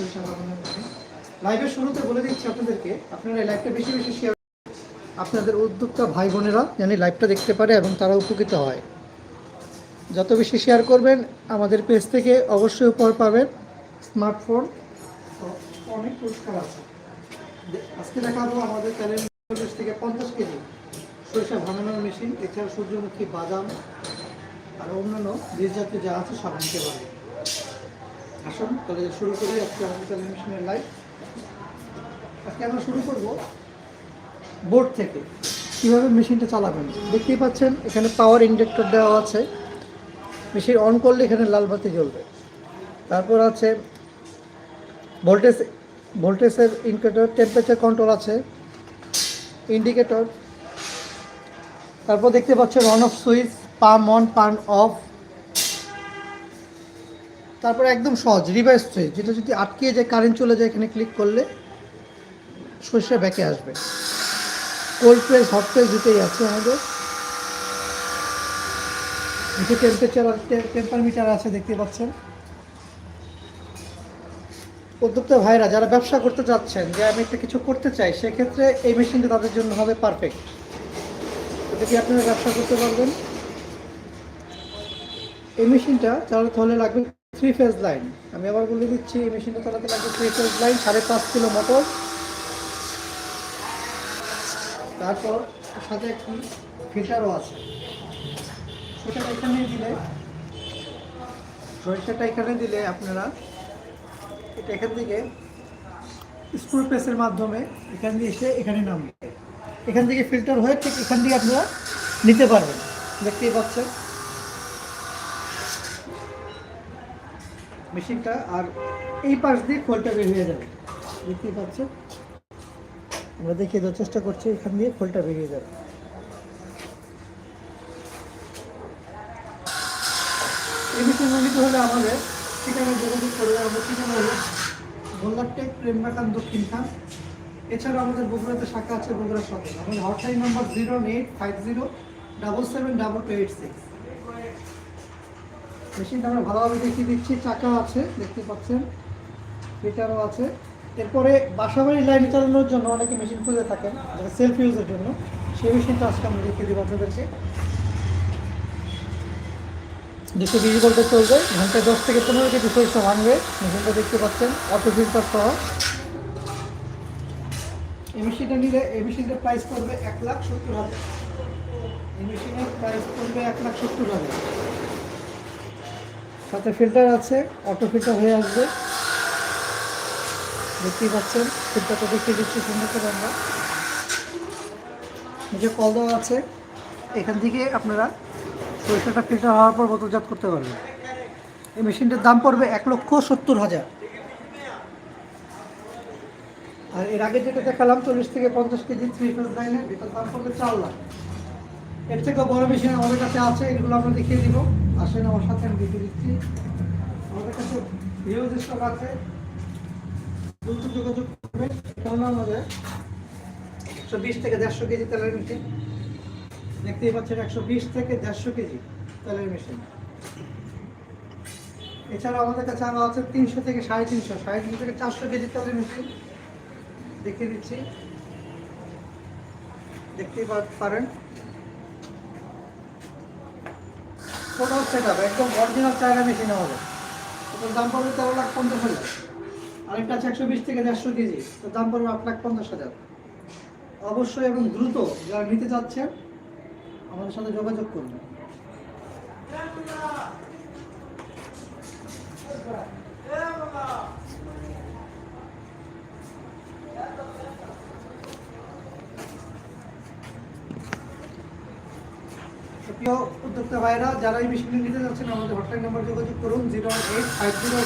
সরিষা বাগানের মেশিন লাইভের শুরুতে বলে দিচ্ছি আপনাদেরকে, আপনারা এই লাইভটা বেশি বেশি শেয়ার আপনাদের উদ্যোক্তা ভাই বোনেরা যেন লাইভটা দেখতে পারে এবং তারা উপকৃত হয়। যত বেশি শেয়ার করবেন, আমাদের পেজ থেকে অবশ্যই উপহার পাবেন। স্মার্টফোন অনেক পুরস্কার আছে। আজকে দেখাবো আমাদের চ্যানেল থেকে পঞ্চাশ কেজি। সরিষা ভাঙানোর মেশিন এছাড়া সূর্যমুখী বাদাম, আর অন্যান্য বীজ জাতীয় যা আছে সব নিতে পারবে আসুন, তাহলে শুরু করি আজকে চ্যানেল মেশিনের লাইভ আজকে আমরা শুরু করব বোর্ড থেকে, কীভাবে মেশিনটা চালাবেন। দেখতেই পাচ্ছেন, এখানে পাওয়ার ইন্ডেক্টর দেওয়া আছে। মেশিন অন করলে এখানে লাল বাতি জ্বলবে। তারপর আছে ভোল্টেজ ভোল্টেজের ইন্ডিকেটর টেম্পারেচার কন্ট্রোল আছে ইন্ডিকেটর তারপর দেখতে পাচ্ছেন on off switch pump on pump off তারপর একদম সহজ রিভার্স সুইচ যেটা যদি আটকিয়ে যায় কারেন্ট চলে যায়, এখানে ক্লিক করলে সর্ষে ব্যাকে আসবে। কোল্ড প্রেস হট প্রেস দুটোই আছে আমাদের। নিচে টেম্পারেচার টেম্পার মিটার আছে, দেখতে পাচ্ছেন। উদ্যোক্তা ভাইরা, যারা ব্যবসা করতে চাচ্ছেন, যে আমি একটা কিছু করতে চাই, সেক্ষেত্রে এই মেশিনটা তাদের জন্য হবে পারফেক্ট এটা কি আপনারা ব্যবসা করতে পারবেন। এই মেশিনটা চালাতে হলে লাগবে থ্রি ফেজ লাইন আমি আবার বলে দিচ্ছি, এই মেশিনটা চালাতে লাগবে থ্রি ফেজ লাইন সাড়ে পাঁচ কিলো মোটর। তারপর সাথে একটি ফিল্টারও আছে। সেটা এখানে দিলে সরিষাটা এখানে দিলে আপনারা এটা এখান থেকে স্ক্রু প্রেসের মাধ্যমে এখান দিয়ে এসে এখানে নামবে। এখান থেকে ফিল্টার হয়ে ঠিক এখান থেকে আপনারা নিতে পারবেন। দেখতেই পাচ্ছেন? মেশিনটা আর এই পাশ দিয়ে খোলটা বের হয়ে যাবে। দেখতেই পাচ্ছেন? আমরা দেওয়ার চেষ্টা করছি, এখান দিয়ে খোলটা বেরিয়ে যাবে। এই নিতে হলে আমাদের ঠিকানা যোগাযোগ করে আমাদের ঠিকানা হলো গোল্লারটেক প্রেমবাগান দক্ষিণ খান এছাড়া আমাদের বগুড়াতে শাখা আছে বগুড়া সদর। আমাদের hotline number zero eight five zero double seven double two eight six মেশিনটা আমরা ভালোভাবে দেখিয়ে দিচ্ছি, চাকা আছে, দেখতে পাচ্ছেন, মিটারও আছে। এরপরে বাসাবাড়ি লাইন চালানোর জন্য অনেকে মেশিন খুঁজে থাকেন সেলফ ইউজের জন্য। সেই মেশিনটা আজকে আমরা দেখিয়ে দেবো আপনাদেরকে। দুশো বিশ ভোল্টে চলবে ঘন্টায় দশ থেকে পনেরো কেজি সরিষা ভাঙবে মেশিনটা দেখতে পাচ্ছেন অটো ফিল্টার সহ। এই মেশিনটা নিলে, এই মেশিনটার প্রাইস পড়বে এক লাখ সত্তর হাজার। এই মেশিনের প্রাইস পড়বে এক লাখ সত্তর হাজার। সাথে ফিল্টার আছে অটো ফিল্টার হয়ে আসবে। দেখতেই পাচ্ছেন ফিল্টারটা দেখিয়ে দিচ্ছি সুন্দর করে আমরা। নিচে কল দেওয়া আছে, এখান থেকে আপনারা সরিষাটা ফিল্টার হওয়ার পর বোতলজাত করতে পারবেন। এই মেশিনটার দাম পড়বে এক লক্ষ সত্তর হাজার। আর এর আগে যেটা দেখালাম, চল্লিশ থেকে পঞ্চাশ কেজি থ্রি এটার দাম পড়বে চার লাখ। এর থেকে বড় মেশিন আমাদের কাছে আছে, এগুলো আমরা দেখিয়ে দিব। আসেন আমার সাথে, আমি দেখিয়ে দিচ্ছি। আমাদের কাছে ভিউজ স্টক আছে, দ্রুত যোগাযোগ করবে কারণ আমাদের একশো বিশ থেকে দেড়শো কেজি তেলের মেশিন দেখতেই পাচ্ছেন একশো বিশ থেকে দেড়শো কেজি তেলের মেশিন এছাড়া আমাদের কাছে আরও আছে তিনশো থেকে সাড়ে তিনশো সাড়ে তিনশো থেকে চারশো কেজি তেলের মেশিন দেখিয়ে দিচ্ছি। দেখতেই পারেন। টোটাল সেট আপ একদম অরিজিনাল চায়না মেশিন হবে ওটার দাম পড়বে তেরো লাখ পঞ্চাশ হাজার। আরেকটা আছে একশো বিশ থেকে দেড়শো কেজি তো দাম পড়বে আট লাখ পঞ্চাশ হাজার। অবশ্যই এবং দ্রুত যারা নিতে চাচ্ছেন, আমাদের সাথে যোগাযোগ করুন। প্রিয় উদ্যোক্তা ভাইরা যারা এই মিশন নিতে যাচ্ছেন, আমাদের হটলাইন নাম্বার যোগাযোগ করুন জিরো এইট ফাইভ জিরো